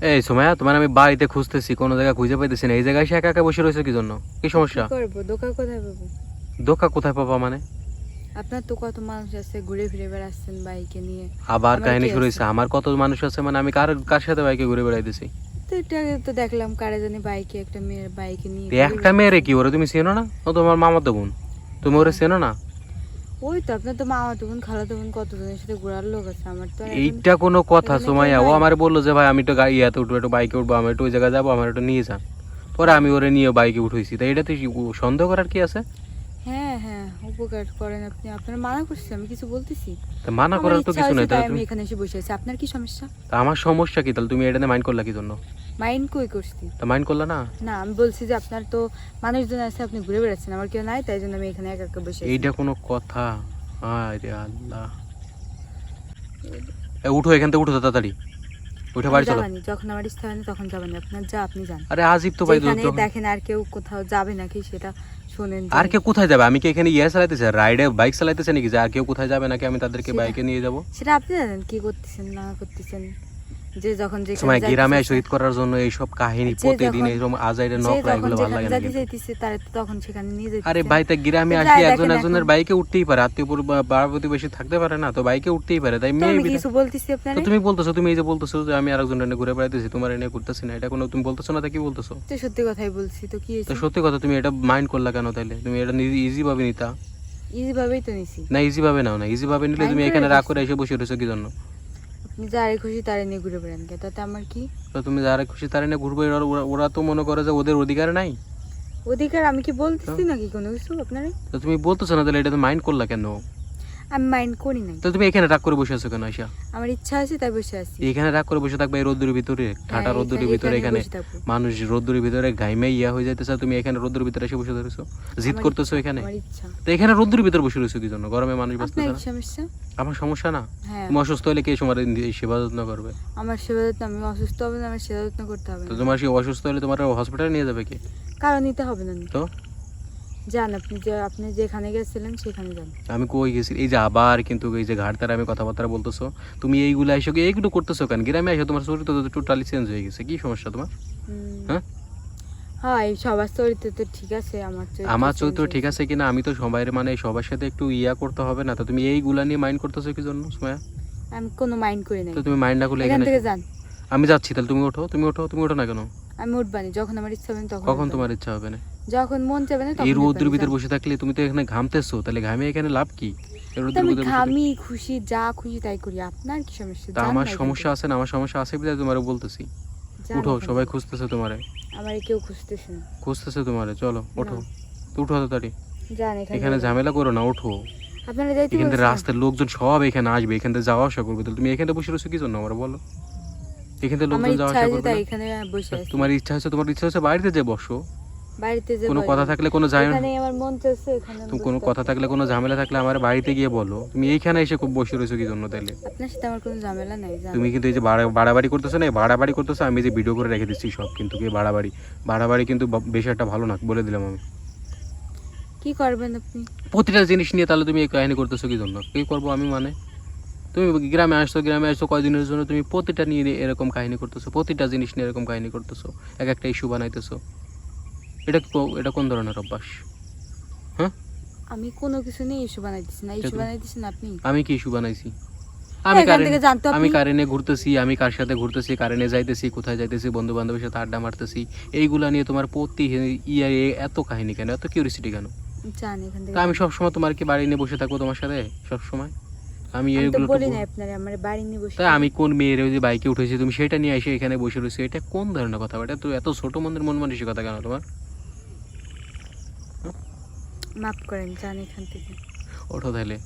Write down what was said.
এই সময়া তোমার আমি বাড়িতে খুঁজতেছি কোনো জায়গায় খুঁজে পাইতেছি না। এই জায়গায় এসে একা একা বসে রয়েছে কি জন্য? কি সমস্যা? করব? দোকান কোথায় পাবো? দোকা কোথায় পাবা মানে? আপনার তো কত মানুষ আছে ঘুরে ফিরে বেড়াচ্ছেন বাইকে নিয়ে। আবার আমার কাহিনী শুরু হয়েছে আমার কত মানুষ আছে মানে আমি কার কার সাথে বাইকে ঘুরে বেড়াইতেছি? তো এটা তো দেখলাম কারে জানি বাইকে একটা মেয়ের বাইকে নিয়ে একটা মেয়েরে কি ওরে তুমি চেনো না? ও তোমার মামাতো বোন। তুমি ওরে চেনো না? ওই তো আপনার তো মামা তখন খালা তখন কতজনের সাথে ঘোরার লোক আছে? আমার তো এইটা কোনো কথা সোমাইয়া। ও আমার বলল যে ভাই আমি তো গাড়ি ইয়াতে উঠবো একটু বাইকে উঠবো আমি একটু ওই জায়গায় যাব আমার একটু নিয়ে যান। পরে আমি ওরে নিয়ে বাইকে উঠেছি। তাই এটাতে সন্দেহ করার কি আছে? উপকার করেন আপনি। আপনার মানা করছি আমি কিছু বলতেছি? তা মানা করার তো কিছু নেই তাই আমি এখানে এসে বসে আছি। আপনার কি সমস্যা? তা আমার সমস্যা কি? তাহলে তুমি এটা মাইন্ড করলা কি জন্য? মাইন্ড কই করছি? তা মাইন্ড করলা না? না আমি বলছি যে আপনার তো মানুষজন আছে আপনি ঘুরে বেড়াচ্ছেন আমার কেউ নাই তাই জন্য আমি এখানে একা একা বসে এইটা কোনো কথা? আরে আল্লাহ। এ, উঠো এখান থেকে উঠো তাড়াতাড়ি। উঠে বাড়ি চলো। যাবানি, যখন আমার ইচ্ছা হয় তখন যাবেন আপনার যা আপনি যান। আরে আজিব তো ভাই দুধ দেখেন আর কেউ কোথাও যাবে নাকি সেটা শোনেন আর কেউ কোথায় যাবে? আমি কি এখানে ইয়ে চালাইতেছি? রাইডে বাইক চালাইতেছে নাকি? যে আর কেউ কোথায় যাবে নাকি আমি তাদেরকে বাইকে নিয়ে যাব? সেটা আপনি জানেন কি করতেছেন না করতেছেন। যে যখন যেখানে সময় গ্রামে শহীদ করার জন্য এইসব কাহিনী প্রতিদিন এইরকম আজাইরে নকরা এগুলো ভালো লাগে না যাইতে কিন্তু। চাইতেছে তখন সেখানে নিয়ে আরে ভাই তা গ্রামে আসলে একজন একজনের বাইকে উঠতেই পারে আত্মীয় প্রতিবেশী থাকতে পারে না তো বাইকে উঠতেই পারে তাই মেয়ে কিছু বলতেছি আপনার? তুমি বলতেছো তুমি এই যে বলতেছো যে আমি আরেকজন এনে ঘুরে বেড়াইতেছি তোমার এনে ঘুরতেছি না এটা কোনো তুমি বলতেছো না তা কি বলতেছো? তো সত্যি কথাই বলছি তো কি তো সত্যি কথা তুমি এটা মাইন্ড করলা কেন তাইলে? তুমি এটা ইজি ভাবে নিতা? ইজি ভাবেই তো নিছি। না ইজি ভাবে নাও না ইজি ভাবে নিলে তুমি এখানে রাগ নিছি। করে এসে বসে রয়েছো কি জন্য? যারে খুশি তারে নিয়ে ঘুরে বেড়ান কে তাতে আমার কি? তো তুমি যারে খুশি তারে নিয়ে ঘুরবে ওরা- ওরা- তো মনে করে যে ওদের অধিকার নাই। অধিকার আমি কি বলতেছি নাকি কোনো কিছু আপনারে? তো তুমি বলতেছো না তাহলে এটা তো মাইন্ড করলা কেন? আমি মাইন্ড করি নাই। তো তুমি এখানে রাগ করে বসে আছো কেন আইসা আমার ইচ্ছা আছে তাই বসে আছি। এখানে রাগ করে বসে থাকবে এই রোদ্দুরের ভিতরে। ঠাটা হ্যাঁ, রোদ্দুরের ভিতরে এখানে মানুষ রোদ্দুরের ভিতরে ঘাইমে ইয়া হয়ে যাইতেছে তুমি এখানে রোদ্দুরের ভিতরে এসে বসে ধরেছো জিদ করতেছো এখানে? তো এখানে রোদ্দুরের ভিতরে বসে রয়েছো কি জন্য গরমে মানুষ আপনার না? সমস্যা? আমার সমস্যা না? হ্যাঁ। তুমি অসুস্থ হলে কে সময় সেবা যত্ন করবে? আমার সেবা যত্ন আমি অসুস্থ হবে না আমার সেবা যত্ন করতে হবে তো তোমার সেই অসুস্থ হলে তোমার হসপিটালে নিয়ে যাবে কে? কারণ নিতে হবে না। তো? যান আপনি যে আপনি যেখানে গেছিলেন সেখানে যান। আমি কই গেছি? এই যে আবার কিন্তু এই যে আমি কথাবার্তা বলতেছো তুমি এইগুলো এসে এইগুলো করতেছো কেন? গ্রামে এসে তোমার চরিত্র তো টোটালি চেঞ্জ হয়ে গেছে কি সমস্যা তোমার? হ্যাঁ? হ্যাঁ সবার চরিত্র তো ঠিক আছে আমার আমার চরিত্র ঠিক আছে কিনা আমি তো সবাই মানে সবার সাথে একটু ইয়া করতে হবে না তো তুমি এইগুলা নিয়ে মাইন্ড করতেছো কি জন্য সময়া আমি কোনো মাইন্ড করি নাই। তো তুমি মাইন্ড না করলে এখানে থেকে যান। আমি যাচ্ছি তাহলে তুমি ওঠো তুমি ওঠো তুমি ওঠো না কেন? আমি উঠবানি যখন আমার ইচ্ছা হবে তখন কখন তোমার ইচ্ছা হবে না? যখন মন চাবে না এই রোদ্রের উঠবানি, ভিতরে বসে থাকলে তুমি তো এখানে ঘামতেছো তাহলে ঘামে এখানে লাভ কি? আমি ঘামি খুশি যা খুশি তাই করি। আপনার কি সমস্যা? আমার সমস্যা আছে না আমার সমস্যা আছে বলে তোমারে বলতেছি। উঠো সবাই খুঁজতেছে তোমারে। আমার কেউ খুঁজতেছে না। খুঁজতেছে তোমারে চলো ওঠো। তো উঠো তাড়াতাড়ি। এখানে ঝামেলা করো না ওঠো। আপনারা যাইতে এখান থেকে রাস্তার লোকজন সব এখানে আসবে এখান থেকে যাওয়া আসা করবে। তাহলে তুমি এখানে বসে রয়েছো কি জন্য? আমার বলো। এখান থেকে লোকজন যাওয়া আসা করবে তোমার ইচ্ছা হচ্ছে তোমার ইচ্ছা হচ্ছে বাড়িতে যে বসো। বাড়িতে যে কোনো কথা থাকলে কোনো এখানে আমার মন চাইছে এখানে তুমি কোনো কথা থাকলে কোনো ঝামেলা থাকলে আমার বাড়িতে গিয়ে বলো। তুমি এইখানে এসে খুব বসে রয়েছো কি জন্য তাহলে আপনার সাথে আমার কোনো ঝামেলা নাই তুমি কিন্তু এই যে বাড়াবাড়ি করতেছো না বাড়াবাড়ি করতেছো আমি যে ভিডিও করে রেখে দিচ্ছি সব কিন্তু কি বাড়াবাড়ি। বাড়াবাড়ি কিন্তু বেশি একটা ভালো না বলে দিলাম আমি। কি করবেন আপনি? প্রতিটা জিনিস নিয়ে তাহলে তুমি এই কাহিনী করতেছো কি জন্য? কি করব আমি মানে? তুমি গ্রামে আসছো গ্রামে আসছো কয়দিনের জন্য তুমি প্রতিটা নিয়ে এরকম কাহিনী করতেছো প্রতিটা জিনিস নিয়ে এরকম কাহিনী করতেছো এক একটা ইস্যু বানাইতেছো। এটা এটা কোন ধরনের অভ্যাস? হ্যাঁ? আমি কোনো কিছু নিয়ে ইস্যু বানাইতেছি না। ইস্যু বানাইতেছেন আপনি? আমি কি ইস্যু বানাইছি? আমি কারে থেকে জানতো আমি কারেনে ঘুরতেছি আমি কার সাথে ঘুরতেছি কারেনে যাইতেছি কোথায় যাইতেছি বন্ধু বান্ধবের সাথে আড্ডা মারতেছি এইগুলা নিয়ে তোমার প্রতি ইয়ার এত কাহিনী কেন? এত কিউরিসিটি কেন? তা আমি সবসময় তোমার কি বাড়ি নিয়ে বসে থাকব তোমার সাথে? সবসময়? আমি আমি এগুলো বলি না আপনার আমার বাড়ি নিয়ে বসে তাই আমি কোন মেয়ের ওই যে বাইকে উঠেছি তুমি সেটা নিয়ে এসে এখানে বসে রয়েছো এটা কোন ধরনের কথা? এটা তো এত ছোট মনের মন মানসিকতা কেন তোমার? মাফ করেন যান এখান থেকে। ওঠো তাহলে।